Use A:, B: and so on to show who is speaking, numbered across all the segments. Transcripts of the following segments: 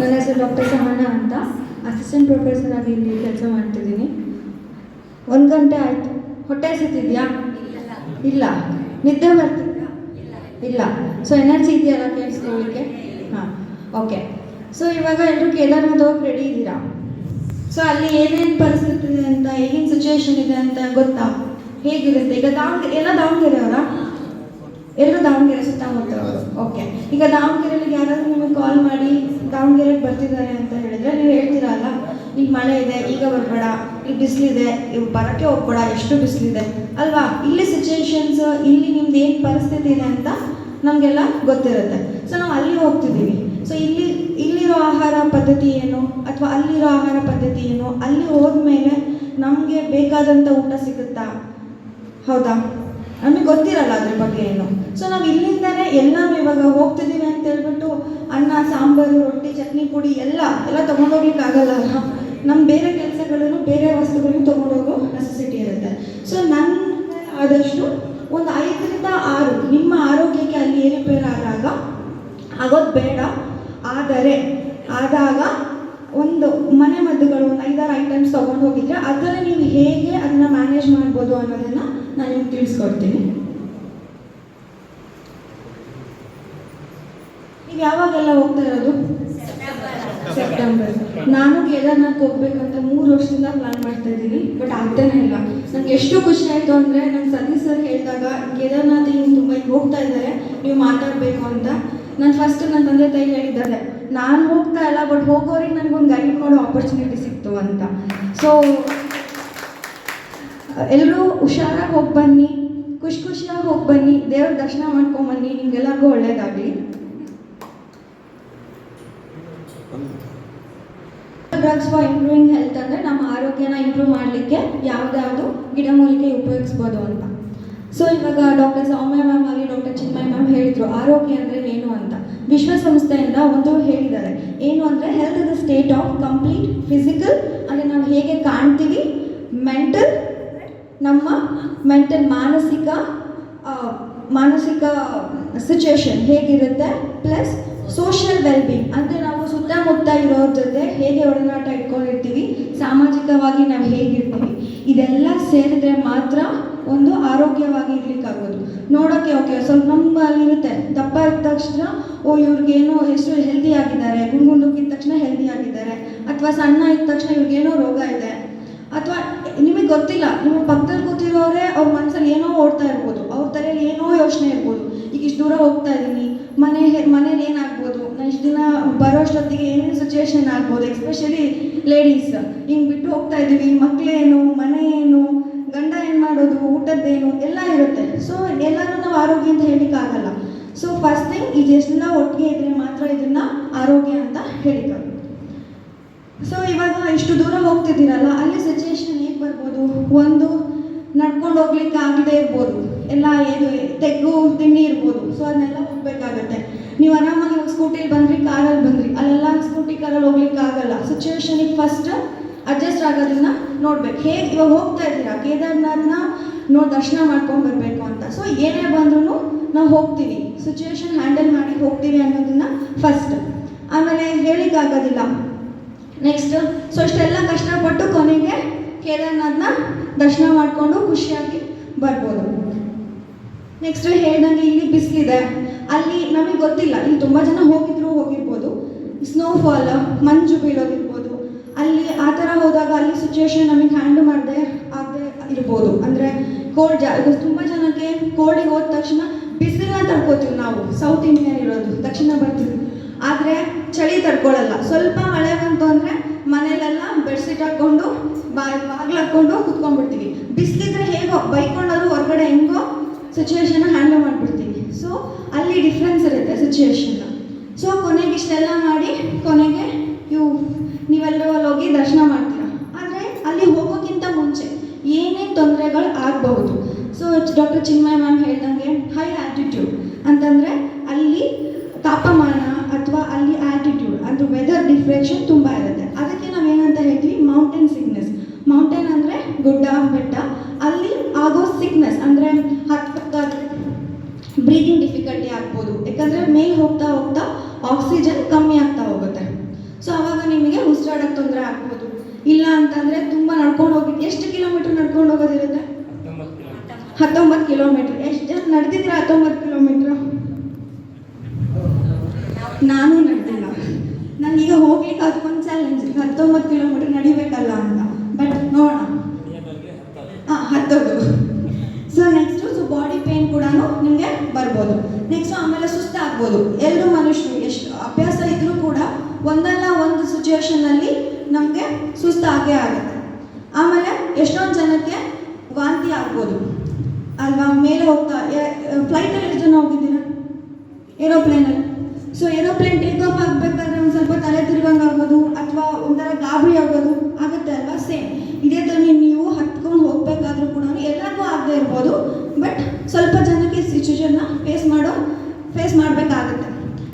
A: ನನ್ನ ಹೆಸರು ಡಾಕ್ಟರ್ ಸಹನ ಅಂತ. ಅಸಿಸ್ಟೆಂಟ್ ಪ್ರೊಫೆಸರ್ ಆಗಿ ಇಲ್ಲಿ ಕೆಲಸ ಮಾಡ್ತಿದ್ದೀನಿ. ಒಂದು ಗಂಟೆ ಆಯಿತು. ಹೊಟ್ಟೆ ಹಸಿತಿದ್ಯಾ? ಇಲ್ಲ. ನಿದ್ದೆ ಬರ್ತಿದ್ಯಾ? ಇಲ್ಲ. ಸೊ ಎನರ್ಜಿ ಇದೆಯಲ್ಲ ಕೇಳಿಸ್ಕೊಳ್ಳಿಕ್ಕೆ? ಹಾಂ. ಓಕೆ ಸೊ ಇವಾಗ ಎಲ್ಲರೂ ಕೇದಾರ್ನಾಥ್ ಹೋಗಿ ರೆಡಿ ಇದ್ದೀರಾ? ಸೊ ಅಲ್ಲಿ ಏನೇನು ಪರಿಸ್ಥಿತಿ ಇದೆ ಅಂತ, ಏನೇನು ಸಿಚುವೇಶನ್ ಇದೆ ಅಂತ ಗೊತ್ತಾ? ಹೇಗಿರುತ್ತೆ ಈಗ ದಾವಣಗೆರೆ, ಎಲ್ಲ ದಾವಣಗೆರೆ ಅವರಾ? ಎಲ್ಲರೂ ದಾವಣಗೆರೆ ಸುತ್ತಮುತ್ತ ಓಕೆ ಈಗ ದಾವಣಗೆರೆಯಲ್ಲಿ ಯಾರಾದರೂ ನಿಮಗೆ ಕಾಲ್ ಮಾಡಿ? ದಾವಣಗೆರೆಗೆ ಬರ್ತಿದ್ದಾರೆ ಅಂತ ಹೇಳಿದ್ರೆ ನೀವು ಹೇಳ್ತೀರಲ್ಲ, ಈಗ ಮಳೆ ಇದೆ, ಈಗ ಬರಬೇಡ, ಈಗ ಬಿಸಿಲಿದೆ, ಇವ್ ಬರೋಕ್ಕೆ ಹೋಗ್ಬೇಡ, ಎಷ್ಟು ಬಿಸಿಲಿದೆ. ಅಲ್ವಾ? ಇಲ್ಲಿ ಸಿಚುಯೇಷನ್ಸ್ ಇಲ್ಲಿ ನಿಮ್ದು ಏನು ಪರಿಸ್ಥಿತಿ ಇದೆ ಅಂತ ನಮಗೆಲ್ಲ ಗೊತ್ತಿರುತ್ತೆ. ಸೊ ನಾವು ಅಲ್ಲಿ ಹೋಗ್ತಿದ್ದೀವಿ ಸೊ ಇಲ್ಲಿ, ಇಲ್ಲಿರೋ ಆಹಾರ ಪದ್ಧತಿ ಏನು? ಅಥವಾ ಅಲ್ಲಿರೋ ಆಹಾರ ಪದ್ಧತಿ ಏನು? ಅಲ್ಲಿ ಹೋದ್ಮೇಲೆ ನಮಗೆ ಬೇಕಾದಂಥ ಊಟ ಸಿಗುತ್ತಾ? ಹೌದಾ? ನಮಗೆ ಗೊತ್ತಿರಲ್ಲ ಅದ್ರ ಬಗ್ಗೆ ಏನು. ಸೊ ನಾವು ಇಲ್ಲಿಂದನೇ ಎಲ್ಲಾನು ಇವಾಗ ಹೋಗ್ತಿದ್ದೀವಿ ಅಂತ ಹೇಳ್ಬಿಟ್ಟು ಅನ್ನ, ಸಾಂಬಾರು, ರೊಟ್ಟಿ, ಚಟ್ನಿ, ಪುಡಿ ಎಲ್ಲ ಎಲ್ಲ ತೊಗೊಂಡೋಗ್ಲಿಕ್ಕೆ ಆಗಲ್ಲ ನಮ್ಮ ಬೇರೆ ಕೆಲಸಗಳನ್ನು ಬೇರೆ ವಸ್ತುಗಳನ್ನು ತೊಗೊಂಡೋಗೋ ನೆಸೆಸಿಟಿ ಇರುತ್ತೆ. ಸೊ ನನ್ನ ಆದಷ್ಟು ಒಂದು ಐದರಿಂದ ಆರು, ನಿಮ್ಮ ಆರೋಗ್ಯಕ್ಕೆ ಅಲ್ಲಿ ಏರುಪೇರು ಆದಾಗ, ಆಗೋದು ಬೇಡ. ಆದರೆ, ಆದಾಗ ಒಂದು ಮನೆ ಮದ್ದುಗಳು, ಒಂದು ಐದಾರು ಐಟಮ್ಸ್ ತೊಗೊಂಡು ಹೋಗಿದ್ರೆ ಅದನ್ನು ನೀವು ಹೇಗೆ ಅದನ್ನು ಮ್ಯಾನೇಜ್ ಮಾಡ್ಬೋದು ಅನ್ನೋದನ್ನ ನಾನು ನಿಮ್ಗೆ ತಿಳಿಸ್ಕೊಡ್ತೀನಿ. ನೀವು ಯಾವಾಗೆಲ್ಲ ಹೋಗ್ತಾ ಇರೋದು? ಸೆಪ್ಟೆಂಬರ್. ನಾನು ಕೇದಾರ್ನಾಥ್ ಹೋಗ್ಬೇಕಂತ ಮೂರು ವರ್ಷದಿಂದ ಪ್ಲಾನ್ ಮಾಡ್ತಾ ಇದ್ದೀನಿ, ಬಟ್ ಆಗ್ತಾನೆ ಇಲ್ಲ. ನಂಗೆ ಎಷ್ಟು ಖುಷಿ ಆಯಿತು ಅಂದರೆ ನನ್ನ ಸತೀಶ್ ಸರ್ ಹೇಳಿದಾಗ, ಕೇದಾರ್ನಾಥ್ ಹಿಂಗೆ ತುಂಬ ಹಿಂಗೆ ಹೋಗ್ತಾ ಇದ್ದಾರೆ ನೀವು ಮಾತಾಡಬೇಕು ಅಂತ. ನಾನು ಫಸ್ಟ್ ನನ್ನ ತಂದೆ ತಾಯಿ ಹೇಳಿದ್ದಾರೆ, ನಾನು ಹೋಗ್ತಾ ಇಲ್ಲ, ಬಟ್ ಹೋಗೋರಿಗೆ ನನಗೊಂದು ಗೈಡ್ ಮಾಡೋ ಆಪರ್ಚುನಿಟಿ ಸಿಕ್ತು ಅಂತ. ಸೊ ಎಲ್ಲರೂ ಹುಷಾರಾಗಿ ಹೋಗಿ ಬನ್ನಿ, ಖುಷಿ ಖುಷಿಯಾಗಿ ಹೋಗಿ ಬನ್ನಿ, ದೇವ್ರ ದರ್ಶನ ಮಾಡ್ಕೊಂಬನ್ನಿ ನಿಮ್ಗೆಲ್ಲರಿಗೂ ಒಳ್ಳೇದಾಗಲಿ. ಡ್ರಗ್ಸ್ ಫಾರ್ ಇಂಪ್ರೂವಿಂಗ್ ಹೆಲ್ತ್ ಅಂದರೆ ನಮ್ಮ ಆರೋಗ್ಯನ ಇಂಪ್ರೂವ್ ಮಾಡಲಿಕ್ಕೆ ಯಾವುದ್ಯಾವುದು ಗಿಡಮೂಲಿಕೆ ಉಪಯೋಗಿಸ್ಬೋದು ಅಂತ. ಸೊ ಇವಾಗ ಡಾಕ್ಟರ್ ಸೌಮ್ಯ ಮ್ಯಾಮ್ ಆಗಲಿ ಡಾಕ್ಟರ್ ಚಿನ್ಮಯ್ ಮ್ಯಾಮ್ ಹೇಳಿದ್ರು, ಆರೋಗ್ಯ ಅಂದರೆ ಏನು ಅಂತ. ವಿಶ್ವಸಂಸ್ಥೆಯಿಂದ ಒಂದು ಹೇಳಿದ್ದಾರೆ. ಏನು ಅಂದರೆ health is the state of complete physical ಅಂದರೆ ನಾವು ಹೇಗೆ ಕಾಣ್ತೀವಿ? ಮೆಂಟಲ್ ನಮ್ಮ ಮೆಂಟಲ್ ಮಾನಸಿಕ ಮಾನಸಿಕ ಸಿಚುವೇಶನ್ ಹೇಗಿರುತ್ತೆ ಪ್ಲಸ್ ಸೋಷಿಯಲ್ ವೆಲ್ಬೀಂಗ್ ಅಂದರೆ ನಾವು ಸುತ್ತಮುತ್ತ ಇರೋರ ಜೊತೆ ಹೇಗೆ ಒಡನಾಟ ಇಟ್ಕೊಂಡಿರ್ತೀವಿ, ಸಾಮಾಜಿಕವಾಗಿ ನಾವು ಹೇಗಿರ್ತೀವಿ, ಇದೆಲ್ಲ ಸೇರಿದ್ರೆ ಮಾತ್ರ ಒಂದು ಆರೋಗ್ಯವಾಗಿ ಇರ್ಲಿಕ್ಕಾಗೋದು. ನೋಡೋಕ್ಕೆ ಓಕೆ, ಸ್ವಲ್ಪ ನಮ್ಮಲ್ಲಿರುತ್ತೆ ದಪ್ಪ ಇದ್ದ ತಕ್ಷಣ, ಓ ಇವ್ರಿಗೇನೋ ಎಷ್ಟು ಹೆಲ್ದಿ ಆಗಿದ್ದಾರೆ ಗುಂಡ್ಗುಂಡುಗಿದ ತಕ್ಷಣ ಹೆಲ್ದಿ ಆಗಿದ್ದಾರೆ, ಅಥವಾ ಸಣ್ಣ ಇದ್ದ ತಕ್ಷಣ ಇವ್ರಿಗೇನೋ ರೋಗ ಇದೆ, ಅಥವಾ ಗೊತ್ತಿಲ್ಲ. ನಿಮ್ಮ ಪಕ್ಕದಲ್ಲಿ ಕೂತಿರೋರೇ ಅವ್ರ ಮನಸ್ಸಲ್ಲಿ ಏನೋ ಓಡ್ತಾ ಇರ್ಬೋದು. ಅವ್ರ ತಲೆಯಲ್ಲಿ ಏನೋ ಯೋಚನೆ ಇರ್ಬೋದು. ಈಗ ಇಷ್ಟು ದೂರ ಹೋಗ್ತಾ ಇದ್ದೀನಿ ಮನೆ ಮನೇಲಿ ಏನಾಗ್ಬೋದು? ನಾನು ಇಷ್ಟು ದಿನ ಬರೋಷ್ಟೊತ್ತಿಗೆ ಏನೇನು ಸಿಚುವೇಶನ್ ಆಗ್ಬೋದು? ಎಸ್ಪೆಷಲಿ ಲೇಡೀಸ್ ಹಿಂಗೆ ಬಿಟ್ಟು ಹೋಗ್ತಾ ಇದ್ದೀವಿ ಮಕ್ಕಳೇನು ಮನೆ ಏನು, ಗಂಡ ಏನು ಮಾಡೋದು ಊಟದ್ದೇನು ಎಲ್ಲ ಇರುತ್ತೆ. ಸೊ ಎಲ್ಲರೂ ನಾವು ಆರೋಗ್ಯ ಅಂತ ಹೇಳಲಿಕ್ಕಾಗಲ್ಲ ಸೊ ಫಸ್ಟ್ ಥಿಂಗ್ ಇದೆಲ್ಲ ಒಟ್ಟಿಗೆ ಇದ್ರೆ ಮಾತ್ರ ಇದನ್ನ ಆರೋಗ್ಯ ಅಂತ ಹೇಳಿಕ್ಕಾಗುತ್ತೆ. ಸೊ ಇವಾಗ ಇಷ್ಟು ದೂರ ಹೋಗ್ತಿದ್ದೀರಲ್ಲ, ಅಲ್ಲಿ ಸಿಚುವೇಶನ್ ಹೇಗೆ ಬರ್ಬೋದು? ಒಂದು, ನಡ್ಕೊಂಡು ಹೋಗ್ಲಿಕ್ಕೆ ಆಗದೆ ಇರ್ಬೋದು. ಎಲ್ಲ ಏನು, ತೆಗ್ಗು, ತಿಂಡಿ ಇರ್ಬೋದು. ಸೊ ಅದನ್ನೆಲ್ಲ ಹೋಗ್ಬೇಕಾಗತ್ತೆ. ನೀವು ಆರಾಮಾಗಿ ಸ್ಕೂಟಿಲಿ ಬಂದ್ರಿ ಕಾರಲ್ಲಿ ಬಂದ್ರಿ. ಅಲ್ಲೆಲ್ಲ ಸ್ಕೂಟಿ ಕಾರಲ್ಲಿ ಹೋಗ್ಲಿಕ್ಕೆ ಆಗಲ್ಲ. ಸಿಚುವೇಶನಿಗೆ ಫಸ್ಟ್ ಅಡ್ಜಸ್ಟ್ ಆಗೋದನ್ನ ನೋಡ್ಬೇಕು. ಹೇಗೆ ಇವಾಗ ಹೋಗ್ತಾ ಇದ್ದೀರಾ? ಕೇದಾರ್ನಾಥ್ನ ನೋಡಿ ದರ್ಶನ ಮಾಡ್ಕೊಂಡು ಬರಬೇಕು ಅಂತ. ಸೊ ಏನೇ ಬಂದ್ರೂ ನಾವು ಹೋಗ್ತೀವಿ. ಸಿಚುವೇಶನ್ ಹ್ಯಾಂಡಲ್ ಮಾಡಿ ಹೋಗ್ತೀವಿ ಅನ್ನೋದನ್ನ ಫಸ್ಟ್ ಆಮೇಲೆ ಹೇಳಿಕ್ಕಾಗೋದಿಲ್ಲ. ನೆಕ್ಸ್ಟ್ ಸೊ ಇಷ್ಟೆಲ್ಲ ಕಷ್ಟಪಟ್ಟು ಕೊನೆಗೆ ಕೇದಾರನಾಥ್ನ ದರ್ಶನ ಮಾಡಿಕೊಂಡು ಖುಷಿಯಾಗಿ ಬರ್ಬೋದು. ನೆಕ್ಸ್ಟ್ ಹೇಳ್ದಂಗೆ ಇಲ್ಲಿ ಬಿಸಿಲಿದೆ. ಅಲ್ಲಿ ನಮಗೆ ಗೊತ್ತಿಲ್ಲ. ಇಲ್ಲಿ ತುಂಬ ಜನ ಹೋಗಿದ್ರು ಹೋಗಿರ್ಬೋದು. ಸ್ನೋಫಾಲ್ ಮಂಜು ಬೀಳೋದಿರ್ಬೋದು. ಅಲ್ಲಿ ಆ ಥರ ಹೋದಾಗ ಅಲ್ಲಿ ಸಿಚುವೇಶನ್ ನಮಗೆ ಹ್ಯಾಂಡಲ್ ಮಾಡದೆ ಆಗದೆ ಇರ್ಬೋದು. ಅಂದರೆ ಕೋಲ್ಡ್ ಜಾ ತುಂಬ ಜನಕ್ಕೆ ಕೋಲ್ಡಿಗೆ ಹೋದ ತಕ್ಷಣ ಬಿಸಿಲನ್ನ ತಡ್ಕೋತೀವಿ ನಾವು. ಸೌತ್ ಇಂಡಿಯನ್ ಇರೋದು. ದಕ್ಷಿಣ ಬರ್ತೀವಿ. ಆದರೆ ಚಳಿ ತಡ್ಕೊಳ್ಳಲ್ಲ ಸ್ವಲ್ಪ ಮಳೆ ಬಂತು ಅಂದರೆ ಮನೇಲೆಲ್ಲ ಬೆಡ್ಶೀಟ್ ಹಾಕ್ಕೊಂಡು ಬಾ, ಬಾಗ್ಲು ಹಾಕ್ಕೊಂಡು ಕುತ್ಕೊಂಡ್ಬಿಡ್ತೀವಿ. ಬಿಸಿಲಿದ್ರೆ ಹೇಗೋ, ಬೈಕೊಂಡಾದ್ರು ಹೊರಗಡೆ ಹೆಂಗೋ ಸಿಚುವೇಶನ್ನ ಹ್ಯಾಂಡಲ್ ಮಾಡಿಬಿಡ್ತೀವಿ ಸೊ ಅಲ್ಲಿ ಡಿಫ್ರೆನ್ಸ್ ಇರುತ್ತೆ ಸಿಚುವೇಶನ್ನ ಸೊ ಕೊನೆಗೆ ಇಷ್ಟೆಲ್ಲ ಮಾಡಿ, ಕೊನೆಗೆ ಇವು, ನೀವೆಲ್ಲರೂ ಅಲ್ಲಿ ಹೋಗಿ ದರ್ಶನ ಮಾಡ್ತೀರಾ. ಆದರೆ ಅಲ್ಲಿ ಹೋಗೋಕ್ಕಿಂತ ಮುಂಚೆ ಏನೇ ತೊಂದರೆಗಳು ಆಗಬಹುದು. ಸೊ ಡಾಕ್ಟರ್ ಚಿನ್ಮಯ ಗಟ್ಟಿ ಆಗ್ಬೋದು. ಯಾಕಂದರೆ ಮೇಲೆ ಹೋಗ್ತಾ ಹೋಗ್ತಾ ಆಕ್ಸಿಜನ್ ಕಮ್ಮಿ ಆಗ್ತಾ ಹೋಗುತ್ತೆ. ಸೊ ಅವಾಗ ನಿಮಗೆ ಉಸಿರಾಡಕ್ಕೆ ತೊಂದರೆ ಆಗ್ಬೋದು. ಇಲ್ಲ ಅಂತಂದರೆ ತುಂಬ ನಡ್ಕೊಂಡು ಹೋಗಿ ಎಷ್ಟು ಕಿಲೋಮೀಟ್ರ್ ನಡ್ಕೊಂಡು ಹೋಗೋದಿರುತ್ತೆ? ಹತ್ತೊಂಬತ್ತು ಕಿಲೋಮೀಟರ್. ಎಷ್ಟು ಜನ ನಡೆದಿದ್ರೆ ಹತ್ತೊಂಬತ್ತು ಕಿಲೋಮೀಟರ್? ನಾನು ನಡೆದಿಲ್ಲ. ನನಗೀಗ ಹೋಗ್ಲಿಕ್ಕೆ ಅದಕ್ಕೊಂದು ಚಾಲೆಂಜ್ ಹತ್ತೊಂಬತ್ತು ಕಿಲೋಮೀಟರ್ ನಡಿಬೇಕಲ್ಲ ಅಂತ. ಬರ್ಬೋದು. ನೆಕ್ಸ್ಟ್ ಆಮೇಲೆ ಸುಸ್ತಾಗ್ಬೋದು. ಎಲ್ಲರೂ ಮನುಷ್ಯರು ಎಷ್ಟು ಅಭ್ಯಾಸ ಇದ್ರೂ ಕೂಡ ಒಂದಲ್ಲ ಒಂದು ಸಿಚುವೇಶನಲ್ಲಿ ನಮಗೆ ಸುಸ್ತಾಗೇ ಆಗುತ್ತೆ. ಆಮೇಲೆ ಎಷ್ಟೊಂದು ಜನಕ್ಕೆ ವಾಂತಿ ಆಗ್ಬೋದು. ಅಲ್ವಾ? ಮೇಲೆ ಹೋಗ್ತಾ ಫ್ಲೈಟಲ್ಲಿ ಎಷ್ಟು ಜನ ಹೋಗಿದ್ದೀರಾ? ಏರೋಪ್ಲೇನಲ್ಲಿ. ಸೊ ಏರೋಪ್ಲೇನ್ ಟೇಕ್ ಆಫ್ ಆಗಬೇಕಾದ್ರೆ ಒಂದು ಸ್ವಲ್ಪ ತಲೆ ತಿರುಗಂಗೆ ಆಗೋದು, ಅಥವಾ ಒಂಥರ ಗಾಬರಿ ಆಗೋದು, ಆಗುತ್ತೆ ಅಲ್ವಾ? ಸೇಮ್ ಇದೇ ಥರ ನೀವು ಹತ್ಕೊಂಡು ಹೋಗ್ಬೇಕಾದ್ರೂ ಕೂಡ ಎಲ್ಲರಿಗೂ ಆಗದೆ ಇರ್ಬೋದು. ಬಟ್ ಸ್ವಲ್ಪ ಜನಕ್ಕೆ ಸಿಚುವೇಶನ್ನ ಫೇಸ್ ಮಾಡೋ ಫೇಸ್ ಮಾಡಬೇಕಾಗುತ್ತೆ.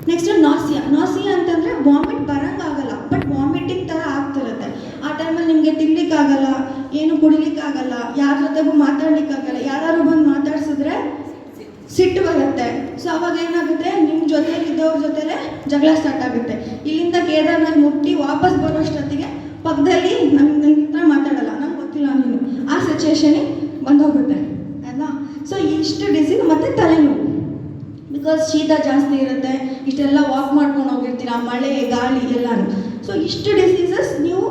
A: ನೆಕ್ಸ್ಟ್ ನಾಸಿಯಾ ನಾಸಿಯಾ ಅಂತಂದರೆ ವಾಮಿಟ್ ಬರೋಂಗಾಗಲ್ಲ. ಬಟ್ ವಾಮಿಟಿಂಗ್ ಥರ ಆಗ್ತಿರುತ್ತೆ ಆ ಟೈಮಲ್ಲಿ ನಿಮಗೆ ತಿನ್ಲಿಕ್ಕಾಗಲ್ಲ, ಏನು ಕುಡಿಲಿಕ್ಕಾಗಲ್ಲ, ಯಾರ ಜೊತೆಗೂ ಮಾತಾಡ್ಲಿಕ್ಕಾಗಲ್ಲ ಯಾರು ಬಂದು ಮಾತಾಡ್ಸಿದ್ರೆ ಸಿಟ್ಟು ಬರುತ್ತೆ. ಸೊ ಅವಾಗ ಏನಾಗುತ್ತೆ? ನಿಮ್ಮ ಜೊತೆಯಲ್ಲಿದ್ದವ್ರ ಜೊತೆಲೇ ಜಗಳ ಸ್ಟಾರ್ಟ್ ಆಗುತ್ತೆ. ಇಲ್ಲಿಂದ ಕೇದಾರ್ನಾಥ್ ಮುಟ್ಟಿ ವಾಪಸ್ ಬರೋಷ್ಟೊತ್ತಿಗೆ ಪಕ್ಕದಲ್ಲಿ ಹತ್ರ ಮಾತಾಡಲ್ಲ. ನಂಗೆ ಗೊತ್ತಿಲ್ಲ ನೀನು. ಆ ಸಿಚುವೇಶನಿಗೆ ಬಂದೋಗುತ್ತೆ ಅಲ್ವಾ ಸೊ ಇಷ್ಟು ಡಿಸೀಸ್ ಮತ್ತು ತಲೆನೋವು. ಬಿಕಾಸ್ ಶೀತ ಜಾಸ್ತಿ ಇರುತ್ತೆ, ಇಷ್ಟೆಲ್ಲ ವಾಕ್ ಮಾಡ್ಕೊಂಡು ಹೋಗಿರ್ತೀರ, ಮಳೆ, ಗಾಳಿ, ಎಲ್ಲಾನು. ಸೊ ಇಷ್ಟು ಡಿಸೀಸಸ್ ನೀವು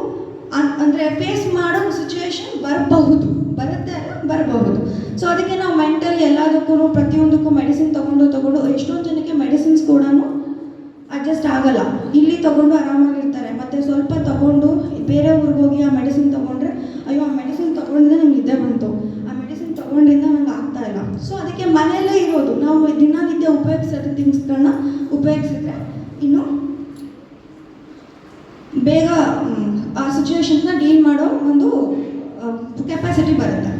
A: ಅಂದರೆ ಫೇಸ್ ಮಾಡೋ ಸಿಚುವೇಶನ್ ಬರಬಹುದು. ಬರುತ್ತೆ ಬರಬಹುದು. ಸೊ ಅದಕ್ಕೆ ನಾವು ಮೆಂಟಲಿ ಎಲ್ಲದಕ್ಕೂ ಪ್ರತಿಯೊಂದಕ್ಕೂ ಮೆಡಿಸಿನ್ ತೊಗೊಂಡು ತೊಗೊಂಡು, ಎಷ್ಟೊಂದು ಜನಕ್ಕೆ ಮೆಡಿಸಿನ್ಸ್ ಕೂಡ ಅಡ್ಜಸ್ಟ್ ಆಗಲ್ಲ. ಇಲ್ಲಿ ತೊಗೊಂಡು ಆರಾಮಾಗಿರ್ತಾರೆ, ಮತ್ತು ಸ್ವಲ್ಪ ತೊಗೊಂಡು ಬೇರೆ ಊರಿಗೆ ಹೋಗಿ ಆ ಮೆಡಿಸಿನ್ ತೊಗೊಂಡ್ರೆ ಅಯ್ಯೋ ಆ ಮೆಡಿಸಿನ್ ತೊಗೊಂಡಿದ್ರೆ ನಮ್ಗೆ ನಿದ್ದೆ ಬಂತು ಆ ಮೆಡಿಸಿನ್ ತೊಗೊಂಡಿಂದ ನಂಗೆ ಆಗ್ತಾ ಇಲ್ಲ ಸೊ ಅದಕ್ಕೆ ಮನೆಯಲ್ಲೇ ಇರೋದು ನಾವು ದಿನನಿತ್ಯ ಉಪಯೋಗಿಸೋದು ಥಿಂಗ್ಸ್ಗಳನ್ನ ಉಪಯೋಗಿಸಿದ್ರೆ ಇನ್ನು ಬೇಗ ಮ್, ಆ ಸಿಚುವೇಶನ್ಸ್ನ ಡೀಲ್ ಮಾಡೋ ಒಂದು ಕೆಪಾಸಿಟಿ ಬರುತ್ತೆ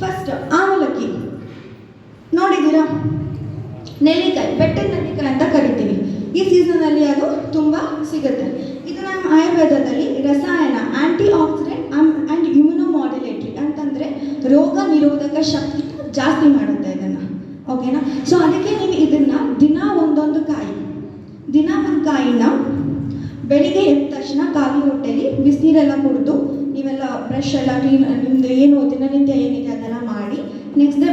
A: ಫಸ್ಟ್ ಆಮಲಕ್ಕಿ ನೋಡಿದ್ದೀರಾ ನೆಲ್ಲಿಕಾಯಿ ಬೆಟ್ಟದ ನೆಲ್ಲಿಕಾಯಿ ಅಂತ ಕರಿತೀವಿ ಈ ಸೀಸನಲ್ಲಿ ಅದು ತುಂಬ ಸಿಗುತ್ತೆ. ಇದು ನಮ್ಮ ಆಯುರ್ವೇದದಲ್ಲಿ ರಸಾಯನ antioxidant and immunomodulatory ಅಂತಂದರೆ ರೋಗ ನಿರೋಧಕ ಶಕ್ತಿ ಜಾಸ್ತಿ ಮಾಡುತ್ತೆ ಇದನ್ನು. ಓಕೆನಾ ಸೊ ಅದಕ್ಕೆ ನೀವು ಇದನ್ನು ದಿನ ಒಂದೊಂದು ಕಾಯಿ, ದಿನ ಒಂದು ಕಾಯಿನ ಬೆಳಿಗ್ಗೆ ಎದ್ದ ತಕ್ಷಣ ಖಾಲಿ ಹೊಟ್ಟೆಲಿ ಬಿಸಿನೀರೆಲ್ಲ ಕುಡಿದು ನೀವೆಲ್ಲ ಬ್ರಷ್ ಎಲ್ಲ ಕ್ಲೀನ್ ನಿಮ್ಮದು ಏನು ದಿನನಿತ್ಯ ಏನಿದೆ ಅದೆಲ್ಲ ಮಾಡಿ ನೆಕ್ಸ್ಟ್ ಡೇ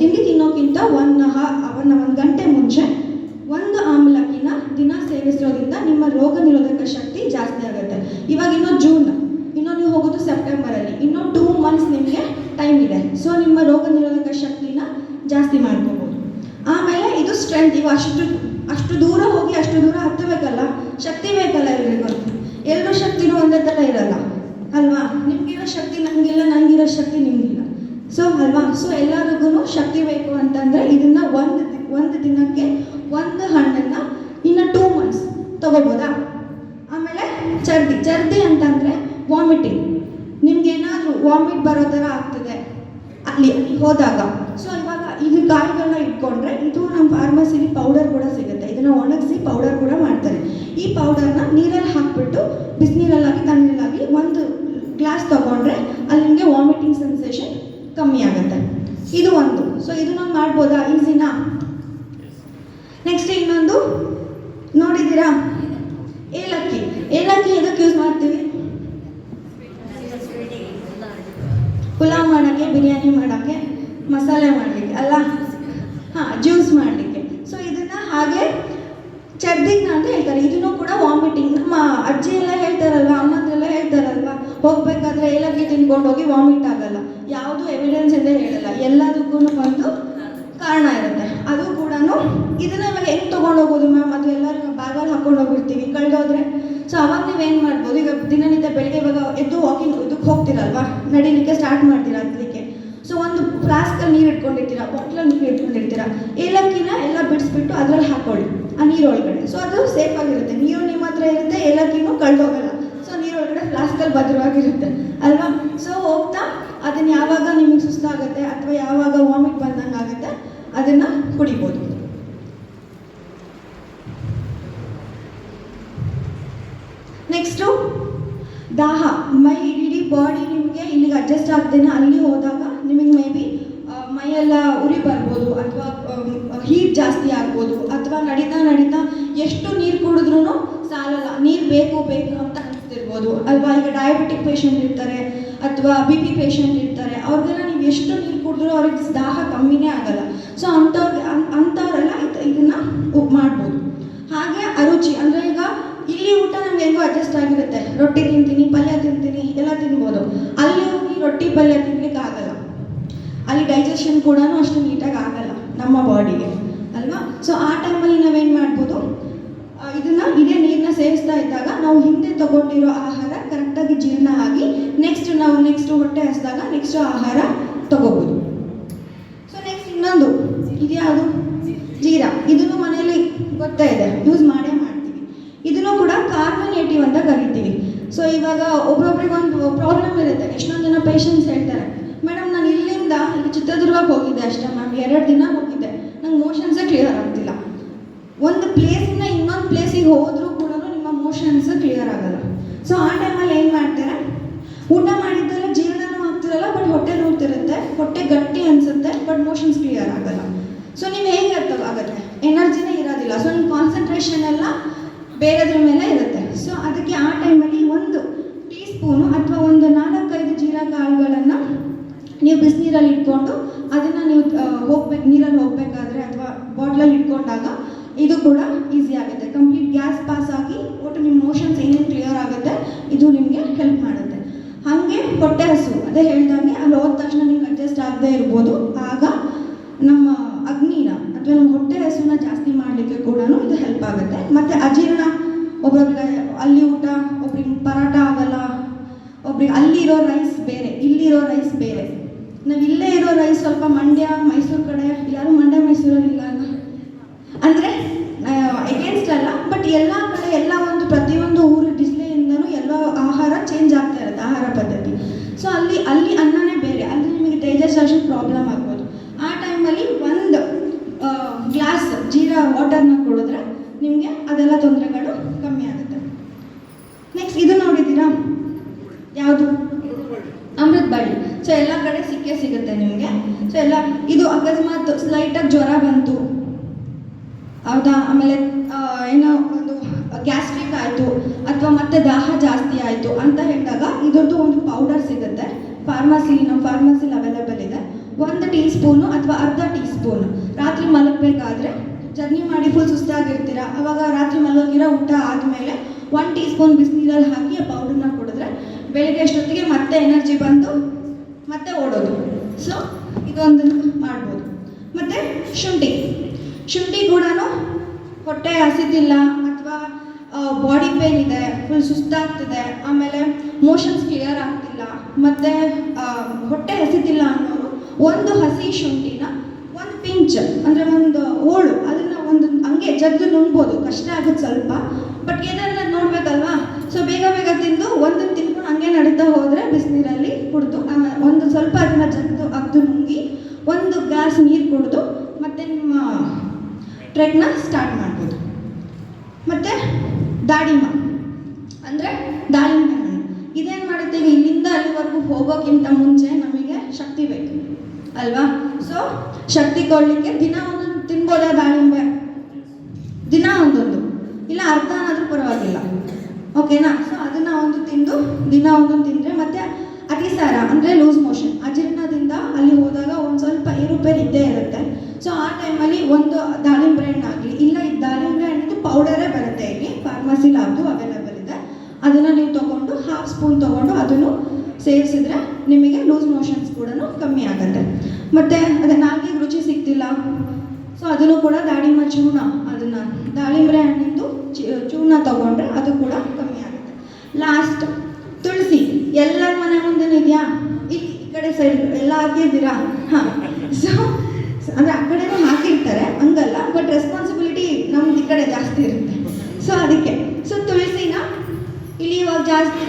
A: ತಿಂಡಿ ತಿನ್ನೋಕ್ಕಿಂತ ಒಂದು ಹಾ ಒಂದು ಒಂದು ಗಂಟೆ ಮುಂಚೆ ಒಂದು ಆಮ್ಲಕ್ಕಿನ ದಿನ ಸೇವಿಸೋದ್ರಿಂದ ನಿಮ್ಮ ರೋಗ ನಿರೋಧಕ ಶಕ್ತಿ ಜಾಸ್ತಿ ಆಗುತ್ತೆ. ಇವಾಗ ಇನ್ನೂ ಜೂನ್ ಇನ್ನೂ ನೀವು ಹೋಗೋದು ಸೆಪ್ಟೆಂಬರಲ್ಲಿ ಇನ್ನೂ ಟೂ ಮಂತ್ಸ್ ನಿಮಗೆ ಟೈಮ್ ಇದೆ. ಸೊ ನಿಮ್ಮ ರೋಗ ನಿರೋಧಕ ಶಕ್ತಿನ ಜಾಸ್ತಿ ಮಾಡ್ಕೋಬೋದು. ಆಮೇಲೆ ಇದು ಸ್ಟ್ರೆಂತ್ ಇವು ಅಷ್ಟು ಅಷ್ಟು ದೂರ ಹೋಗಿ, ಅಷ್ಟು ದೂರ ಹತ್ತಬೇಕಲ್ಲ? ಶಕ್ತಿ ಬೇಕಲ್ಲ ಎಲ್ರಿಗೂ? ಎಲ್ಲರೂ ಶಕ್ತಿನೂ ಒಂದೇ ಥರ ಇರಲ್ಲ. ಅಲ್ವಾ? ನಿಮಗಿರೋ ಶಕ್ತಿ ನನಗಿಲ್ಲ ನನಗಿರೋ ಶಕ್ತಿ ನಿಮಗಿಲ್ಲ. ಸೊ ಅಲ್ವಾ? ಸೊ ಎಲ್ಲರಿಗೂ ಶಕ್ತಿ ಬೇಕು ಅಂತಂದರೆ ಇದನ್ನು ಒಂದು ಒಂದು ದಿನಕ್ಕೆ ಒಂದು ಹಣ್ಣನ್ನು ಇನ್ನು ಟೂ ಮಂತ್ಸ್ ತಗೋಬೋದಾ? ಆಮೇಲೆ ಚರ್ದಿ ಚರ್ದಿ ಅಂತಂದರೆ ವಾಮಿಟಿಂಗ್ ನಿಮ್ಗೆ ಏನಾದರೂ ವಾಮಿಟ್ ಬರೋ ಥರ ಆಗ್ತದೆ. ಅಲ್ಲಿ ಹೋದಾಗ. ಸೊ ಇವಾಗ ಇದು ಕಾಯಿಗಳನ್ನ ಇಟ್ಕೊಂಡ್ರೆ ಇದು ನಮ್ಮ ಫಾರ್ಮಸಿಲಿ ಪೌಡರ್ ಕೂಡ ಸಿಗುತ್ತೆ. ಇದನ್ನು ಒಣಗಿಸಿ ಪೌಡರ್ ಕೂಡ ಮಾಡ್ತಾರೆ. ಈ ಪೌಡರ್ನ ನೀರಲ್ಲಿ ಹಾಕ್ಬಿಟ್ಟು ಬಿಸಿನೀರಲ್ಲಾಗಿ ತಣ್ಣೀರಲ್ಲಾಗಿ ಒಂದು ಗ್ಲಾಸ್ ತಗೊಂಡ್ರೆ ಅಲ್ಲಿ ನಿಮಗೆ ವಾಮಿಟಿಂಗ್ ಸೆನ್ಸೇಷನ್ ಕಮ್ಮಿ ಆಗುತ್ತೆ. ಇದು ಒಂದು. ಸೊ ಇದನ್ನ ಮಾಡ್ಬೋದಾ? ಈಸಿನಾ ನೆಕ್ಸ್ಟ್ ಇನ್ನೊಂದು ನೋಡಿದ್ದೀರಾ ಏಲಕ್ಕಿ ಏಲಕ್ಕಿ ಎದಕ್ಕೆ ಯೂಸ್ ಮಾಡ್ತೀವಿ ಪುಲಾವ್ ಮಾಡೋಕ್ಕೆ ಬಿರಿಯಾನಿ ಮಾಡೋಕ್ಕೆ ಮಸಾಲೆ ಮಾಡಲಿಕ್ಕೆ ಅಲ್ಲ ಹಾಂ ಜ್ಯೂಸ್ ಮಾಡಲಿಕ್ಕೆ ಸೊ ಹಾಗೆ ಅಂತ ಹೇಳ್ತಾರೆ. ಇದನ್ನು ಕೂಡ ವಾಮಿಟಿಂಗ್ ನಮ್ಮ ಅಜ್ಜಿ ಎಲ್ಲ ಹೇಳ್ತಾರಲ್ವ ಅಮ್ಮಂದ್ರೆಲ್ಲ ಹೇಳ್ತಾರಲ್ವ, ಹೋಗ್ಬೇಕಾದ್ರೆ ಏಲಕ್ಕಿ ತಿನ್ಕೊಂಡು ಹೋಗಿ ವಾಮಿಟ್ ಆಗಲ್ಲ. ಯಾವುದು ಎವಿಡೆನ್ಸ್ ಅಂತ ಹೇಳಲ್ಲ. ಎಲ್ಲದಕ್ಕೂ ಒಂದು ಕಾರಣ ಇರುತ್ತೆ. ಅದು ಕೂಡ ಇದನ್ನ ಇವಾಗ ತಗೊಂಡು ಹೋಗೋದು ಮ್ಯಾಮ್ ಅದು ಎಲ್ಲರೂ ಬ್ಯಾಗಲ್ಲಿ ಹಾಕೊಂಡು ಹೋಗಿರ್ತೀವಿ ಕಳೆದೋದ್ರೆ ಸೊ ಅವಾಗ ನೀವು ಏನು ಮಾಡ್ಬೋದು? ಈಗ ದಿನನಿತ್ಯ ಬೆಳಿಗ್ಗೆ ಇವಾಗ ಎದ್ದು ವಾಕಿಂಗ್ ಇದಕ್ಕೆ ಹೋಗ್ತೀರಲ್ವಾ? ನಡಿಲಿಕ್ಕೆ ಸ್ಟಾರ್ಟ್ ಮಾಡ್ತೀರಾ ಅದಕ್ಕೆ ಸೊ ಒಂದು ಫ್ಲಾಸ್ಕಲ್ಲಿ ನೀರು ಇಟ್ಕೊಂಡಿರ್ತೀರಾ? ಬಾಟ್ಲಲ್ಲಿ ನೀರು ಇಟ್ಕೊಂಡಿರ್ತೀರಾ? ಏಲಕ್ಕಿನ ಎಲ್ಲ ಬಿಡಿಸ್ಬಿಟ್ಟು ಅದ್ರಲ್ಲಿ ಹಾಕೊಳ್ಳಿ, ಆ ನೀರೊಳಗಡೆ. ಸೊ ಅದು ಸೇಫ್ ಆಗಿರುತ್ತೆ. ನೀರು ನಿಮ್ಮ ಹತ್ರ ಇರುತ್ತೆ, ಏಲಕ್ಕಿನೂ ಕಳ್ದೋಗಲ್ಲ. ಸೊ ನೀರೊಳಗಡೆ ಫ್ಲಾಸ್ಕಲ್ಲಿ ಭದ್ರವಾಗಿರುತ್ತೆ. ಅಲ್ವಾ? ಸೊ ಹೋಗ್ತಾ, ಅದನ್ನು ಯಾವಾಗ ನಿಮಗೆ ಸುಸ್ತಾಗುತ್ತೆ ಅಥವಾ ಯಾವಾಗ ವಾಮಿಟ್ ಬಂದಂಗೆ ಆಗುತ್ತೆ, ಅದನ್ನು ಕುಡಿಬೋದು. ನೆಕ್ಸ್ಟು ದಾಹ. ಮೈ, ಇಡೀ ಬಾಡಿ ನಿಮಗೆ ಇಲ್ಲಿಗೆ ಅಡ್ಜಸ್ಟ್ ಆಗ್ದೇನೆ. ಅಲ್ಲಿ ಹೋದಾಗ ನಿಮಗೆ ಮೇ ಬಿ ಮೈಯೆಲ್ಲ ಉರಿ ಬರ್ಬೋದು ಅಥವಾ ಹೀಟ್ ಜಾಸ್ತಿ ಆಗ್ಬೋದು ಅಥವಾ ನಡೀತಾ ನಡೀತಾ ಎಷ್ಟು ನೀರು ಕುಡಿದ್ರೂ ಸಾಲಲ್ಲ. ನೀರು ಬೇಕು ಬೇಕು ಅಂತ ಅನಿಸ್ತಿರ್ಬೋದು. ಅಲ್ವಾ? ಈಗ ಡಯಾಬಿಟಿಕ್ ಪೇಷಂಟ್ ಇರ್ತಾರೆ ಅಥವಾ ಬಿ ಪಿ ಪೇಷಂಟ್ ಇರ್ತಾರೆ. ಅವ್ರಿಗೆಲ್ಲ ನೀವು ಎಷ್ಟು ನೀರು ಕುಡಿದ್ರೂ ಅವ್ರಿಗೆ ದಾಹ ಕಮ್ಮಿನೇ ಆಗಲ್ಲ. ಸೊ ಅಂಥವ್ರಿಗೆ ಅಂಥವ್ರೆಲ್ಲ ಇದ್- ಇದನ್ನ ಮಾಡ್ಬೋದು. ಹಾಗೆ ಅರುಚಿ, ಅಂದರೆ ಈಗ ಇಲ್ಲಿ ಊಟ ನಮ್ಗೆ ಹೆಂಗೋ ಅಡ್ಜಸ್ಟ್ ಆಗಿರುತ್ತೆ. ರೊಟ್ಟಿ ತಿಂತೀನಿ, ಪಲ್ಯ ತಿಂತೀನಿ, ಎಲ್ಲ ತಿನ್ಬೋದು. ಅಲ್ಲಿ ಹೋಗಿ ರೊಟ್ಟಿ, ಪಲ್ಯ ತಿನ್ಲಿಕ್ಕೆ ಆಗಲ್ಲ ಅಲ್ಲಿ ಡೈಜೆಷನ್ ಕೂಡ ಅಷ್ಟು ನೀಟಾಗಿ ಆಗಲ್ಲ ನಮ್ಮ ಬಾಡಿಗೆ ಅಲ್ವಾ? ಸೊ ಆ ಟೈಮಲ್ಲಿ ನಾವೇನು ಮಾಡ್ಬೋದು? ಇದನ್ನು, ಇದೇ ನೀರನ್ನ ಸೇವಿಸ್ತಾ ಇದ್ದಾಗ ನಾವು ಹಿಂದೆ ತಗೊಂಡಿರೋ ಆಹಾರ ಕರೆಕ್ಟಾಗಿ ಜೀರ್ಣ ಆಗಿ ನೆಕ್ಸ್ಟ್ ನಾವು ನೆಕ್ಸ್ಟ್ ಹೊಟ್ಟೆ ಹಸಿದಾಗ ನೆಕ್ಸ್ಟ್ ಆಹಾರ ತಗೋಬೋದು. ಸೊ ನೆಕ್ಸ್ಟ್ ಇನ್ನೊಂದು ಇದ್ಯಾವುದು ಜೀರಾ. ಇದನ್ನು ಮನೆಯಲ್ಲಿ ಗೊತ್ತಾ ಇದೆ ಯೂಸ್ ಮಾಡೇ ಮಾಡ್ತೀವಿ. ಇದನ್ನು ಕೂಡ ಕಾರ್ಬನೇಟಿವ್ ಅಂತ ಕರಿತೀವಿ. ಸೊ ಇವಾಗ ಒಬ್ರೊಬ್ರಿಗೆ ಒಂದು ಪ್ರಾಬ್ಲಮ್ ಇರುತ್ತೆ, ಎಷ್ಟೊಂದು ಜನ ಪೇಷಂಟ್ಸ್ ಹೇಳ್ತಾರೆ ನಾನು ನನಗೆ ಚಿತ್ರದುರ್ಗಕ್ಕೆ ಹೋಗಿದ್ದೆ ಅಷ್ಟೇ ಮ್ಯಾಮ್ ಎರಡು ದಿನ ಹೋಗಿದ್ದೆ ನಂಗೆ ಮೋಷನ್ಸೇ ಕ್ಲಿಯರ್ ಆಗ್ತಿಲ್ಲ. ಒಂದು ಪ್ಲೇಸಿಂದ ಇನ್ನೊಂದು ಪ್ಲೇಸಿಗೆ ಹೋದರೂ ಕೂಡ ನಿಮ್ಮ ಮೋಷನ್ಸ್ ಕ್ಲಿಯರ್ ಆಗಲ್ಲ. ಸೊ ಆ ಟೈಮಲ್ಲಿ ಏನು ಮಾಡ್ತಾರೆ? ಊಟ ಮಾಡಿದ್ದೆಲ್ಲ ಜೀರ್ಣನೂ ಆಗ್ತಿರಲ್ಲ ಬಟ್ ಹೊಟ್ಟೆ ನೋಡ್ತಿರುತ್ತೆ ಹೊಟ್ಟೆ ಗಟ್ಟಿ ಅನಿಸುತ್ತೆ ಬಟ್ ಮೋಷನ್ಸ್ ಕ್ಲಿಯರ್ ಆಗಲ್ಲ. ಸೊ ನೀವು ಹೇಗೆ ಅರ್ಥ ಆಗುತ್ತೆ ಎನರ್ಜಿನೇ ಇರೋದಿಲ್ಲ. ಸೊ ನಿಮ್ಮ ಕಾನ್ಸಂಟ್ರೇಷನ್ ಎಲ್ಲ ಬೇರೆದ್ರ ಮೇಲೆ ಇರುತ್ತೆ. ಸೊ ಅದಕ್ಕೆ ಆ ಟೈಮಲ್ಲಿ ಒಂದು ಟೀ ಸ್ಪೂನು ಅಥವಾ ಒಂದು ನಾಲ್ಕೈದು ಜೀರಾ ಕಾಳುಗಳನ್ನು ನೀವು ಬಿಸಿನೀರಲ್ಲಿ ಇಟ್ಕೊಂಡು ಅದನ್ನು ನೀವು ಹೋಗ್ಬೇಕು, ನೀರಲ್ಲಿ ಹೋಗಬೇಕಾದ್ರೆ ಅಥವಾ ಬಾಟ್ಲಲ್ಲಿ ಇಟ್ಕೊಂಡಾಗ ಇದು ಕೂಡ ಈಸಿ ಆಗುತ್ತೆ. ಕಂಪ್ಲೀಟ್ ಗ್ಯಾಸ್ ಪಾಸ್ ಆಗಿ ಒಟ್ಟು ನಿಮ್ಮ ಮೋಷನ್ಸ್ ಏನೇನು ಕ್ಲಿಯರ್ ಆಗುತ್ತೆ, ಇದು ನಿಮಗೆ ಹೆಲ್ಪ್ ಮಾಡುತ್ತೆ. ಹಾಗೆ ಹೊಟ್ಟೆ ಹಸು, ಅದೇ ಹೇಳ್ದಂಗೆ ಅಲ್ಲಿ ಹೋದ ತಕ್ಷಣ ನಿಮ್ಗೆ ಅಡ್ಜಸ್ಟ್ ಆಗದೆ ಇರ್ಬೋದು. ಆಗ ನಮ್ಮ ಅಗ್ನಿನ ಅಥವಾ ನಮ್ಮ ಹೊಟ್ಟೆ ಹಸುನ ಜಾಸ್ತಿ ಮಾಡಲಿಕ್ಕೆ ಕೂಡ ಇದು ಹೆಲ್ಪ್ ಆಗುತ್ತೆ. ಮತ್ತು ಅಜೀರ್ಣ, ಒಬ್ಬೊಬ್ರಿಗೆ ಅಲ್ಲಿ ಊಟ, ಒಬ್ರಿಗೆ ಪರಾಟ ಆಗಲ್ಲ, ಒಬ್ರಿಗೆ ಅಲ್ಲಿರೋ ರೈಸ್ ಬೇರೆ, ಇಲ್ಲಿರೋ ರೈಸ್ ಬೇರೆ. ನಾವು ಇಲ್ಲೇ ಇರೋ ರೈಸ್ ಸ್ವಲ್ಪ ಮಂಡ್ಯ, ಮೈಸೂರು ಕಡೆ, ಯಾರು ಮಂಡ್ಯ, ಮೈಸೂರಲ್ಲಿ ಇಲ್ಲ ಅಂದ್ರೆ ಎಗೇನ್ಸ್ಟ್ ಅಲ್ಲ ಬಟ್ ಎಲ್ಲ ಕಡೆ, ಎಲ್ಲ ಒಂದು ಪ್ರತಿಯೊಂದು ಊರು ಡಿಸ್ಲೆಯಿಂದನೂ ಎಲ್ಲ ಆಹಾರ ಚೇಂಜ್ ಆಗ್ತಾ ಇರುತ್ತೆ ಆಹಾರ ಪದ್ಧತಿ ಸೊ ಅಲ್ಲಿ ಅಲ್ಲಿ ಅನ್ನನೇ ಬೇರೆ ಅಲ್ಲಿ ನಿಮಗೆ ಡೈಜೆಸ್ಟೇಷನ್ ಪ್ರಾಬ್ಲಮ್ ಆಗ್ಬೋದು ಆ ಟೈಮಲ್ಲಿ ಒಂದು ಗ್ಲಾಸ್ ಜೀರಾ ವಾಟರ್ನ ಕುಡಿದ್ರೆ ನಿಮಗೆ ಅದೆಲ್ಲ ತೊಂದರೆಗಳು ಕಮ್ಮಿ ಆಗುತ್ತೆ ನೆಕ್ಸ್ಟ್ ಇದು ನೋಡಿದ್ದೀರಾ ಯಾವುದು ಅಮೃತ ಬಳ್ಳಿ ಸೊ ಎಲ್ಲ ಕಡೆ ಸಿಕ್ಕೇ ಸಿಗುತ್ತೆ ನಿಮಗೆ ಸೊ ಎಲ್ಲ ಇದು ಅಕಸ್ಮಾತ್ ಸ್ಲೈಟಾಗಿ ಜ್ವರ ಬಂತು. ಹೌದಾ? ಆಮೇಲೆ ಏನೋ ಒಂದು ಗ್ಯಾಸ್ಟ್ರಿಕ್ ಆಯಿತು ಅಥವಾ ಮತ್ತೆ ದಾಹ ಜಾಸ್ತಿ ಆಯಿತು ಅಂತ ಹೇಳಿದಾಗ ಇದ್ರದ್ದು ಒಂದು ಪೌಡರ್ ಸಿಗುತ್ತೆ. ಫಾರ್ಮಸಿ ನಮ್ಮ ಫಾರ್ಮಸಿಲಿ ಅವೈಲೇಬಲ್ ಇದೆ. ಒಂದು ಟೀ ಸ್ಪೂನು ಅಥವಾ ಅರ್ಧ ಟೀ ಸ್ಪೂನ್ ರಾತ್ರಿ ಮಲಗಬೇಕಾದ್ರೆ ಜರ್ನಿ ಮಾಡಿ ಫುಲ್ ಸುಸ್ತಾಗಿರ್ತೀರ. ಅವಾಗ ರಾತ್ರಿ ಮಲಗಿರೋ ಊಟ ಆದಮೇಲೆ ಒನ್ ಟೀ ಸ್ಪೂನ್ ಬಿಸಿನೀರಲ್ಲಿ ಹಾಕಿ ಆ ಪೌಡರ್ನ ಕುಡಿದ್ರೆ ಬೆಳಿಗ್ಗೆ ಅಷ್ಟೊತ್ತಿಗೆ ಮತ್ತೆ ಎನರ್ಜಿ ಬಂದು ಮತ್ತೆ ಓಡೋದು. ಸೊ ಇದೊಂದನ್ನು ಮಾಡ್ಬೋದು. ಮತ್ತು ಶುಂಠಿ. ಶುಂಠಿ ಕೂಡ ಹೊಟ್ಟೆ ಹಸಿದಿಲ್ಲ ಅಥವಾ ಬಾಡಿ ಪೇನ್ ಇದೆ ಫುಲ್ ಸುಸ್ತಾಗ್ತಿದೆ, ಆಮೇಲೆ ಮೋಷನ್ಸ್ ಕ್ಲಿಯರ್ ಆಗ್ತಿಲ್ಲ, ಮತ್ತು ಹೊಟ್ಟೆ ಹಸಿದಿಲ್ಲ ಅನ್ನೋರು ಒಂದು ಹಸಿ ಶುಂಠಿನ ಒಂದು ಪಿಂಚ್, ಅಂದರೆ ಒಂದು ಓಳು, ಅದನ್ನು ಒಂದು ಹಂಗೆ ಜದ್ದು ನುಂಗ್ಬೋದು, ಕಷ್ಟ ಆಗುತ್ತೆ ಸ್ವಲ್ಪ ಬಟ್ ಏನಾರ ನೋಡ್ಬೇಕಲ್ವಾ? ಸೊ ಬೇಗ ಬೇಗ ತಿಂದು ಒಂದು ತಿನ್ಕೊಂಡು ಹಂಗೆ ನಡೀತಾ ಹೋದರೆ ಬಿಸಿನೀರಲ್ಲಿ ಕುಡಿದು ಒಂದು ಸ್ವಲ್ಪ ಅದನ್ನ ಜದ್ದು ಅಗ್ದು ನುಂಗಿ ಒಂದು ಗ್ಲಾಸ್ ನೀರು ಕುಡಿದು ಮತ್ತೆ ನಿಮ್ಮ ಟ್ರೆಕ್ನ ಸ್ಟಾರ್ಟ್ ಮಾಡ್ಬೋದು. ಮತ್ತು ದಾಳಿಂಬ. ಅಂದರೆ ದಾಳಿಂಬೆ ಹಣ್ಣು. ಇದೇನು ಮಾಡುತ್ತೆ? ಇಲ್ಲಿಂದ ಅಲ್ಲಿವರೆಗೂ ಹೋಗೋಕ್ಕಿಂತ ಮುಂಚೆ ನಮಗೆ ಶಕ್ತಿ ಬೇಕು. ಅಲ್ವಾ? ಸೊ ಶಕ್ತಿ ಕೊಡಲಿಕ್ಕೆ ದಿನ ಒಂದೊಂದು ತಿನ್ಬೋದಾ ದಾಳಿಂಬೆ? ದಿನ ಒಂದೊಂದು. ಇಲ್ಲ, ಅರ್ಧ ಆದರೂ ಪರವಾಗಿಲ್ಲ. ಓಕೆನಾ ಸೊ ಅದನ್ನು ಒಂದು ತಿಂದು ದಿನ ಒಂದೊಂದು ತಿಂದರೆ ಮತ್ತೆ ಅತಿಸಾರ ಅಂದರೆ ಲೂಸ್ ಮೋಷನ್. ಅಜೀರ್ಣದಿಂದ ಅಲ್ಲಿ ಹೋದಾಗ ಒಂದು ಸ್ವಲ್ಪ ಏರುಪೇರು ಇದ್ದೇ ಇರುತ್ತೆ. ಸೊ ಆ ಟೈಮಲ್ಲಿ ಒಂದು ದಾಳಿಂಬೆ ಹಣ್ಣಾಗಲಿ ಇಲ್ಲ ಈ ದಾಳಿಂಬೆ ಹಣ್ಣಿದ್ದು ಪೌಡರೇ ಬರುತ್ತೆ ಇಲ್ಲಿ. ಫಾರ್ಮಸಿ ಲ್ಯಾಬ್ದು ಅವೈಲೇಬಲ್ ಇದೆ. ಅದನ್ನು ನೀವು ತೊಗೊಂಡು ಹಾಫ್ ಸ್ಪೂನ್ ತೊಗೊಂಡು ಅದನ್ನು ಸೇರಿಸಿದ್ರೆ ನಿಮಗೆ ಲೂಸ್ ಮೋಷನ್ಸ್ ಕೂಡ ಕಮ್ಮಿ ಆಗುತ್ತೆ. ಮತ್ತು ಅದೇ ರುಚಿ ಸಿಗ್ತಿಲ್ಲ. ಸೊ ಅದನ್ನು ಕೂಡ ದಾಳಿಂಬೆ ಚೂರ್ಣ, ಅದನ್ನು ದಾಳಿಂಬೆ ಹಣ್ಣಿಂದು ಚೂರ್ಣ ತೊಗೊಂಡ್ರೆ ಅದು ಕೂಡ ಕಮ್ಮಿ ಆಗುತ್ತೆ. ಲಾಸ್ಟ್ ತುಳಸಿ ಮುಂದೆ ಇದೆಯಾ? ಈ ಕಡೆ ಸೈಡ್ ಎಲ್ಲ ಹಾಕಿದ್ದೀರಾ? ಹಾಂ. ಸೊ ಅಂದರೆ ಆ ಕಡೆನೂ ಹಾಕಿರ್ತಾರೆ, ಹಂಗಲ್ಲ ಬಟ್ ರೆಸ್ಪಾನ್ಸಿಬಿಲಿಟಿ ನಮ್ದು ಈ ಕಡೆ ಜಾಸ್ತಿ ಇರುತ್ತೆ. ಸೊ ಅದಕ್ಕೆ ಸೊ ತುಳಸಿನ, ಇಲ್ಲಿ ಇವಾಗ ಜಾಸ್ತಿ,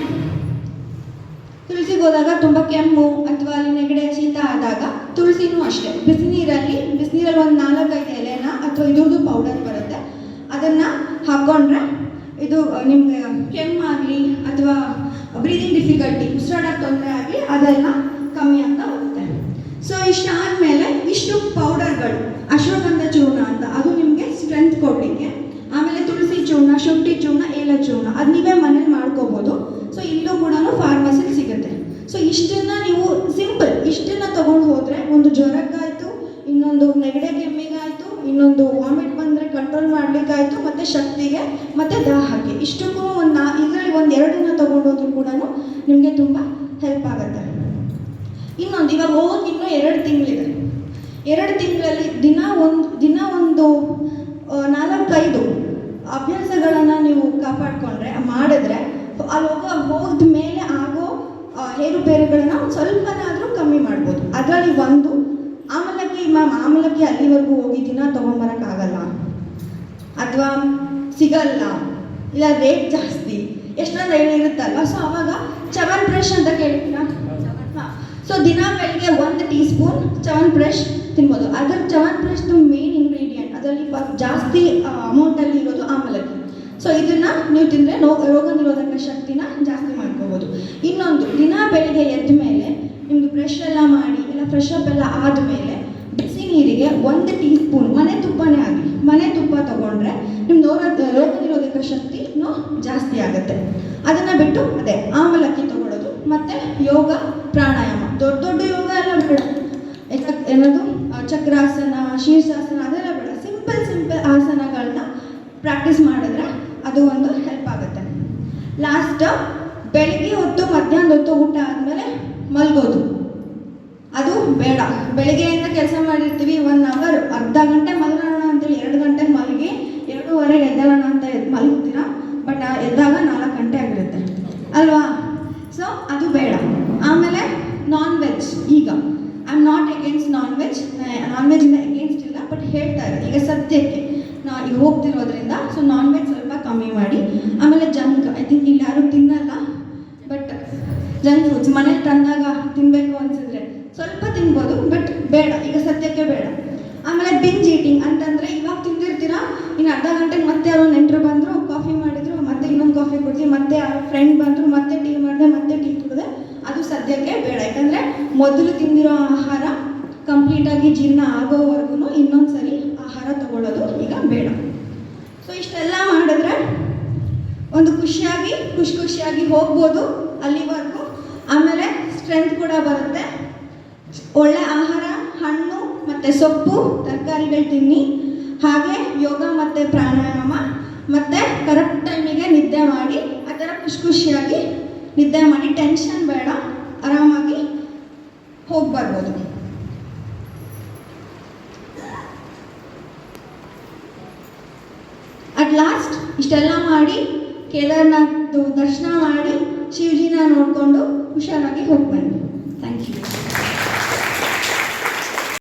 A: ತುಳಸಿಗೆ ಹೋದಾಗ ತುಂಬ ಕೆಮ್ಮು ಅಥವಾ ಅಲ್ಲಿ ನೆಗಡೆ, ಶೀತ ಆದಾಗ ತುಳಸಿನೂ ಅಷ್ಟೇ. ಬಿಸಿನೀರಲ್ಲಿ ಬಿಸಿನೀರಲ್ಲಿ ಒಂದು ನಾಲ್ಕೈದು ಎಲೆನ ಅಥವಾ ಇದ್ರದ್ದು ಪೌಡರ್ ಬರುತ್ತೆ. ಅದನ್ನು ಹಾಕ್ಕೊಂಡ್ರೆ ಇದು, ನಿಮಗೆ ಕೆಮ್ಮಾಗಲಿ ಅಥವಾ ಬ್ರೀದಿಂಗ್ ಡಿಫಿಕಲ್ಟಿ ಉಸಿರಾಡೋಕ್ಕೆ ತೊಂದರೆ ಆಗಲಿ ಅದೆಲ್ಲ ಕಮ್ಮಿ ಆಗ್ತಾ ಹೋಗುತ್ತೆ. ಸೊ ಇಷ್ಟಾದಮೇಲೆ ಇಷ್ಟು ಪೌಡರ್ಗಳು ಅಶ್ವಗಂಧ ಚೂರ್ಣ ಅಂತ, ಅದು ನಿಮಗೆ ಸ್ಟ್ರೆಂತ್ ಕೊಡಲಿಕ್ಕೆ. ಆಮೇಲೆ ತುಳಸಿ ಚೂರ್ಣ, ಶುಂಠಿ ಚೂರ್ಣ, ಏಲ ಚೂರ್ಣ, ಅದು ನೀವೇ ಮನೇಲಿ ಮಾಡ್ಕೋಬೋದು. ಸೊ ಇಲ್ಲೂ ಕೂಡ ಫಾರ್ಮಸಿಲಿ ಸಿಗುತ್ತೆ. ಸೊ ಇಷ್ಟನ್ನ ನೀವು ಸಿಂಪಲ್ ಇಷ್ಟನ್ನ ತೊಗೊಂಡು ಹೋದರೆ, ಒಂದು ಜ್ವರಕ್ಕಾಯಿತು, ಇನ್ನೊಂದು ನೆಗಡೆ ಕೆಮ್ಮಿಗಾಯಿತು, ಇನ್ನೊಂದು ವಾಮಿಟ್ ಕಂಟ್ರೋಲ್ ಮಾಡಲಿಕ್ಕಾಯಿತು, ಮತ್ತೆ ಶಕ್ತಿಗೆ, ಮತ್ತೆ ದಾಹಕ್ಕೆ. ಇಷ್ಟಕ್ಕೂ ಒಂದು ನಾ, ಇದರಲ್ಲಿ ಒಂದು ಎರಡನ್ನ ತಗೊಂಡೋದ್ರು ಕೂಡ ನಿಮಗೆ ತುಂಬ ಹೆಲ್ಪ್ ಆಗುತ್ತೆ. ಇನ್ನೊಂದು, ಇವಾಗ ಹೋಗೋಕೆ ಇನ್ನೂ ಎರಡು ತಿಂಗಳಿದೆ. ಎರಡು ತಿಂಗಳಲ್ಲಿ ದಿನ ಒಂದು ದಿನ ಒಂದು ನಾಲ್ಕೈದು ಅಭ್ಯಾಸಗಳನ್ನು ನೀವು ಕಾಪಾಡಿಕೊಂಡ್ರೆ, ಮಾಡಿದ್ರೆ, ಅಲ್ಲಿ ಹೋಗೋ, ಹೋದ ಮೇಲೆ ಆಗೋ ಏರುಪೇರುಗಳನ್ನ ಒಂದು ಸ್ವಲ್ಪನಾದರೂ ಕಮ್ಮಿ ಮಾಡ್ಬೋದು. ಅದರಲ್ಲಿ ಒಂದು, ಆಮಲಕ್ಕಿ ಮ್ಯಾಮ್ ಆಮಲಕ್ಕಿ ಅಲ್ಲಿವರೆಗೂ ಹೋಗಿ ದಿನ ತೊಗೊಂಬರೋಕ್ಕಾಗಲ್ಲ ಅಥವಾ ಸಿಗಲ್ಲ. ಇಲ್ಲ ರೇಟ್ ಜಾಸ್ತಿ. ಎಷ್ಟೊಂದು ಇರುತ್ತಲ್ವ? ಸೊ ಅವಾಗ ಚವನ್ ಬ್ರಷ್ ಅಂತ ಕೇಳಿದ್ದೀರಾ ಸೊ ದಿನ ಬೆಳಿಗ್ಗೆ ಒಂದು ಟೀ ಸ್ಪೂನ್ ಚವನ್ ಬ್ರಷ್ ತಿನ್ಬೋದು. ಅದರ ಚವನ್ ಬ್ರಷ್ದು ಮೇನ್ ಇಂಗ್ರೀಡಿಯೆಂಟ್ ಅದರಲ್ಲಿ ಜಾಸ್ತಿ ಅಮೌಂಟಲ್ಲಿ ಇರೋದು ಆಮಲಕ್ಕಿ. ಸೊ ಇದನ್ನ ನೀವು ತಿಂದರೆ ನೋ, ರೋಗ ನಿರೋಧಕ ಶಕ್ತಿನ ಜಾಸ್ತಿ ಮಾಡ್ಕೋಬೋದು. ಇನ್ನೊಂದು, ದಿನ ಬೆಳಿಗ್ಗೆ ಎದ್ದ ಮೇಲೆ ನಿಮ್ದು ಬ್ರಷ್ ಎಲ್ಲ ಮಾಡಿ, ಎಲ್ಲ ಫ್ರೆಶ್ ಅಪ್ ಎಲ್ಲ ಆದಮೇಲೆ ಬಿಸಿ ನೀರಿಗೆ ಒಂದು ಟೀ ಸ್ಪೂನ್ ಮನೆ ತುಪ್ಪನೇ ಆಗಲಿ ಮನೆ ತುಪ್ಪ ತಗೊಂಡ್ರೆ ನಿಮ್ಮ ರೋಗ ರೋಗ ನಿರೋಧಕ ಶಕ್ತಿನೂ ಜಾಸ್ತಿ ಆಗುತ್ತೆ. ಅದನ್ನು ಬಿಟ್ಟು ಅದೇ ಆಮಲಕ್ಕಿ ತಗೊಳ್ಳೋದು ಮತ್ತು ಯೋಗ, ಪ್ರಾಣಾಯಾಮ. ದೊಡ್ಡ ದೊಡ್ಡ ಯೋಗ ಎಲ್ಲ ಬೇಡ. ಏನದು? ಚಕ್ರಾಸನ, ಶೀರ್ಷಾಸನ ಅದೆಲ್ಲ ಬೇಡ. ಸಿಂಪಲ್ ಸಿಂಪಲ್ ಆಸನಗಳನ್ನ ಪ್ರಾಕ್ಟೀಸ್ ಮಾಡಿದ್ರೆ ಅದು ಒಂದು ಹೆಲ್ಪ್ ಆಗುತ್ತೆ. ಲಾಸ್ಟ್ ಬೆಳಿಗ್ಗೆ ಹೊತ್ತು ಮಧ್ಯಾಹ್ನದ ಹೊತ್ತು ಊಟ ಆದಮೇಲೆ ಮಲ್ಗೋದು. ಅದು ಬೇಡ. ಬೆಳಿಗ್ಗೆಯಿಂದ ಕೆಲಸ ಮಾಡಿರ್ತೀವಿ ಒನ್ ಅವರ್ ಅರ್ಧ ಗಂಟೆ ಮಲಗೋಣ ಅಂತೇಳಿ ಎರಡು ಗಂಟೆ ಮಲಗಿ ಎರಡೂವರೆಗೆ ಎದ್ದೇಳೋಣ ಅಂತ ಮಲಗ್ತೀರಾ? ಬಟ್ ಎದ್ದಾಗ ನಾಲ್ಕು ಗಂಟೆ ಆಗಿರುತ್ತೆ. ಅಲ್ವಾ? ಸೊ ಅದು ಬೇಡ. ಆಮೇಲೆ ನಾನ್ ವೆಜ್ ಈಗ I am not against non veg non ವೆಜ್ನ against ಇಲ್ಲ ಬಟ್ ಹೇಳ್ತಾ ಇರೋದು. ಈಗ ಸದ್ಯಕ್ಕೆ ನಾ ಈಗ ಹೋಗ್ತಿರೋದ್ರಿಂದ ಸೊ ನಾನ್ ವೆಜ್ ಸ್ವಲ್ಪ ಕಮ್ಮಿ ಮಾಡಿ. ಆಮೇಲೆ ಜಂಕ್ ಐ ಥಿಂಕ್ ಇಲ್ಲಿ ಯಾರು ತಿನ್ನಲ್ಲ. ಬಟ್ ಜಂಕ್ ಫುಡ್ಸ್ ಮನೇಲಿ ತಂದಾಗ ತಿನ್ನಬೇಕು ಅನ್ಸಿದ್ರೆ ಸ್ವಲ್ಪ ತಿನ್ಬೋದು ಬಟ್ ಬೇಡ. ಈಗ ಸದ್ಯಕ್ಕೆ ಬೇಡ ಆಮೇಲೆ ಬಿಂಜ್ ಈಟಿಂಗ್ ಅಂತಂದ್ರೆ ಇವಾಗ ತಿಂದಿರ್ತೀರಾ ಇನ್ನು ಅರ್ಧ ಗಂಟೆಗೆ ಮತ್ತೆ ಯಾರೋ ನೆಂಟರು ಬಂದರು ಕಾಫಿ ಮಾಡಿದ್ರು ಮತ್ತೆ ಇನ್ನೊಂದು ಕಾಫಿ ಕುಡಿದ್ವಿ ಮತ್ತೆ ಯಾರೋ ಫ್ರೆಂಡ್ ಬಂದರು ಮತ್ತೆ ಟೀ ಮಾಡಿದೆ ಮತ್ತೆ ಟೀ ಕುಡಿದೆ ಅದು ಸದ್ಯಕ್ಕೆ ಬೇಡ ಯಾಕಂದರೆ ಮೊದಲು ತಿಂದಿರೋ ಆಹಾರ ಕಂಪ್ಲೀಟಾಗಿ ಜೀರ್ಣ ಆಗೋವರೆಗೂ ಇನ್ನೊಂದು ಸರಿ ಆಹಾರ ತಗೊಳ್ಳೋದು ಈಗ ಬೇಡ. ಸೊ ಇಷ್ಟೆಲ್ಲ ಮಾಡಿದ್ರೆ ಒಂದು ಖುಷಿಯಾಗಿ, ಖುಷಿ ಖುಷಿಯಾಗಿ ಹೋಗ್ಬೋದು ಅಲ್ಲಿವರೆಗೂ. ಆಮೇಲೆ ಸ್ಟ್ರೆಂತ್ ಕೂಡ ಬರುತ್ತೆ. ಒಳ್ಳೆ ಆಹಾರ, ಹಣ್ಣು ಮತ್ತು ಸೊಪ್ಪು, ತರಕಾರಿಗಳು ತಿನ್ನಿ. ಹಾಗೆ ಯೋಗ ಮತ್ತು ಪ್ರಾಣಾಯಾಮ ಮತ್ತು ಕರೆಕ್ಟ್ ಟೈಮಿಗೆ ನಿದ್ದೆ ಮಾಡಿ, ಆ ಥರ ಖುಷಿ ಖುಷಿಯಾಗಿ ನಿದ್ದೆ ಮಾಡಿ ಟೆನ್ಷನ್ ಬೇಡ, ಆರಾಮಾಗಿ ಹೋಗಿ ಬರ್ಬೋದು ಅಟ್ ಲಾಸ್ಟ್ ಇಷ್ಟೆಲ್ಲ ಮಾಡಿ ಕೇದಾರ್ನಾಥ್ದು ದರ್ಶನ ಮಾಡಿ ಶಿವಜಿನ ನೋಡಿಕೊಂಡು ಹುಷಾರಾಗಿ ಹೋಗಿ ಥ್ಯಾಂಕ್ ಯು